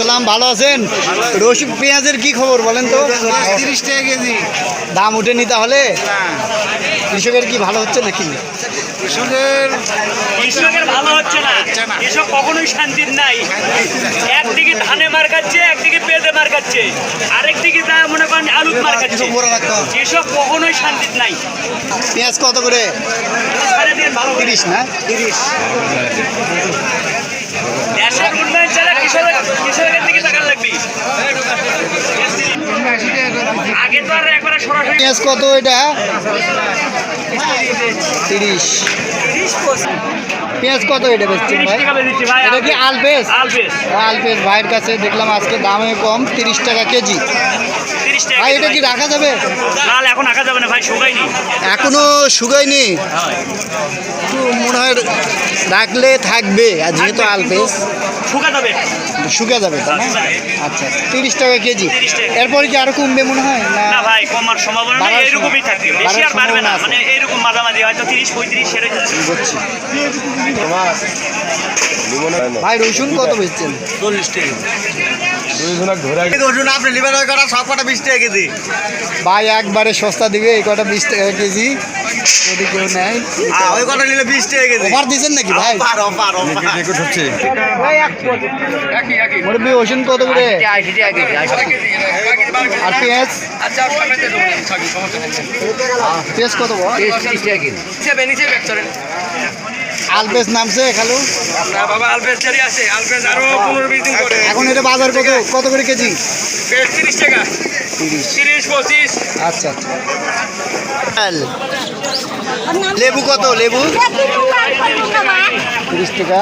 সালাম ভালো আছেন? রসুন পেঁয়াজের কি খবর বলেন তো? তিরিশ টাকা কেজি। দাম উঠেনি তাহলে? কৃষকের কি ভালো হচ্ছে নাকি? কৃষকের কৃষকের ভালো হচ্ছে না। কৃষক কখনোই শান্তির নাই। একদিকে ধানে মার খাচ্ছে একদিকে পেঁয়াজে মার খাচ্ছে। আরেকদিকে যা মনে করেন আলুত মার খাচ্ছে। কৃষক কখনোই শান্তির নাই। পেঁয়াজ কত করে? তিরিশ না? তিরিশ। পেঁয়াজ কত এটা? তিরিশ। পেঁয়াজ কত এটা বেচছেন ভাই? এটা কি আলপেস আলপেস ভাইয়ের কাছে দেখলাম আজকে দামে কম তিরিশ টাকা কেজি। ভাই এটা কি রাখা যাবে? এখন আঁকা যাবে না ভাই শুকাইনি এখনও শুকায়নি? একটু মনে হয় রাখলে থাকবে আর যেহেতু আলপেস শুকা যাবে। শুকে যাবে আচ্ছা তিরিশ টাকা কেজি। এরপরে কি আরও কমবে মনে হয়? না? ভাই কমার সম্ভাবনা নেই এরকমই থাকবে। বেশি আর বাড়বে না মানে এরকম মাঝামাঝি হয়তো তিরিশ পঁয়ত্রিশ সেরে যাচ্ছে। বুঝছি। ভাই রসুন কত বেচছেন? আপনি লিবার করা সব কটা বিশ টাকা কেজি। ভাই একবারে সস্তা দিবে এই কটা বিশ টাকা কেজি। যদি কেউ নেয় ওই কটা নিলে বিশ টাকা কেজি। অফার দিয়েছেন নাকি ভাই? মুরব্বী কত করে আর পেঁয়াজ? পেঁয়াজ কত বড়? নামছে খালু? বাবা আলপেস জারি আছে। আলপেস আরও পনেরো বিশ দিন করে এখন এটা বাজার কত? কত করে কেজি? তিরিশ টাকা। তিরিশ। তিরিশ পঁচিশ। আচ্ছা আচ্ছা। লেবু কত? লেবু? তিরিশ টাকা।